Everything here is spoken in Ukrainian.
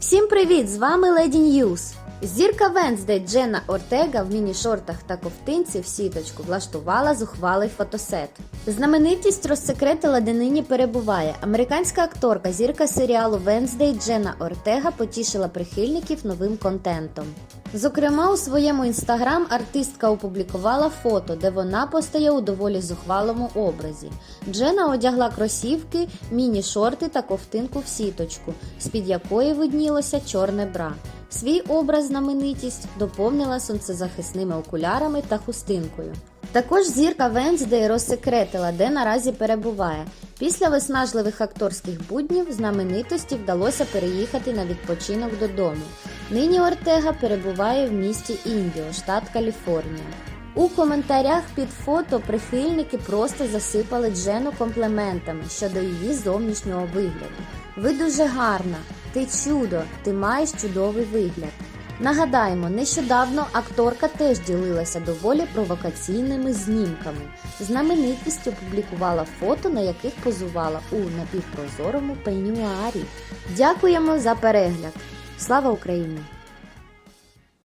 Всім привіт! З вами Леді Ньюз. Зірка Венздей Дженна Ортега в міні-шортах та ковтинці в сіточку влаштувала зухвалий фотосет. Знаменитість розсекретила, де нині перебуває. Американська акторка, зірка серіалу Венздей Дженна Ортега потішила прихильників новим контентом. Зокрема, у своєму інстаграм артистка опублікувала фото, де вона постає у доволі зухвалому образі. Джена одягла кросівки, міні-шорти та ковтинку в сіточку, з-під якої виднілося чорне бра. Свій образ знаменитість доповнила сонцезахисними окулярами та хустинкою. Також зірка Венздей розсекретила, де наразі перебуває. Після виснажливих акторських буднів знаменитості вдалося переїхати на відпочинок додому. Нині Ортега перебуває в місті Індіо, штат Каліфорнія. У коментарях під фото прихильники просто засипали Джену компліментами щодо її зовнішнього вигляду. Ви дуже гарна, ти чудо, ти маєш чудовий вигляд. Нагадаємо, нещодавно акторка теж ділилася доволі провокаційними знімками. Знаменитість опублікувала фото, на яких позувала у напівпрозорому пенюарі. Дякуємо за перегляд! Слава Україні!